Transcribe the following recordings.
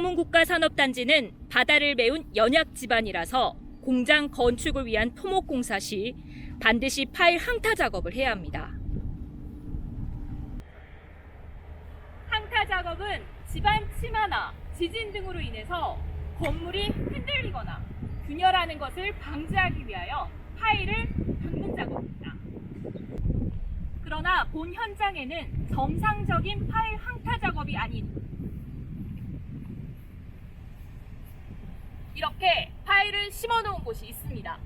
국가산업단지는 바다를 메운 연약 지반이라서 공장 건축을 위한 토목공사 시 반드시 파일 항타 작업을 해야 합니다. 항타 작업은 집안 침하나 지진 등으로 인해서 건물이 흔들리거나 균열하는 것을 방지하기 위하여 파일을 닦는 작업입니다. 그러나 본 현장에는 정상적인 파일 항타 작업이 아닌 이렇게 파일을 심어 놓은 곳이 있습니다.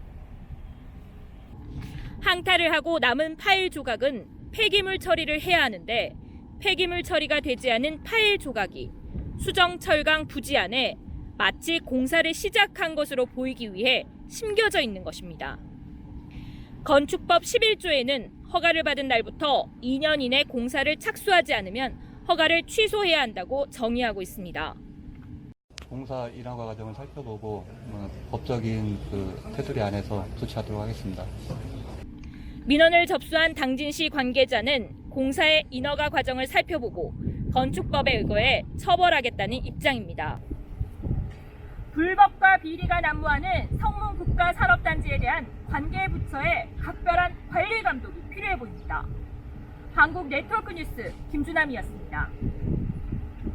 항타를 하고 남은 파일 조각은 폐기물 처리를 해야 하는데 폐기물 처리가 되지 않은 파일 조각이 수정 철강 부지 안에 마치 공사를 시작한 것으로 보이기 위해 심겨져 있는 것입니다. 건축법 11조에는 허가를 받은 날부터 2년 이내 공사를 착수하지 않으면 허가를 취소해야 한다고 정의하고 있습니다. 공사 일환 과정을 살펴보고 어, 법적인 그 테두리 안에서 조치하도록 하겠습니다. 민원을 접수한 당진시 관계자는 공사의 인허가 과정을 살펴보고 건축법에 의거해 처벌하겠다는 입장입니다. 불법과 비리가 난무하는 성문 국가 산업단지에 대한 관계 부처의 각별한 관리 감독이 필요해 보입니다. 한국 네트워크 뉴스 김준함이었습니다.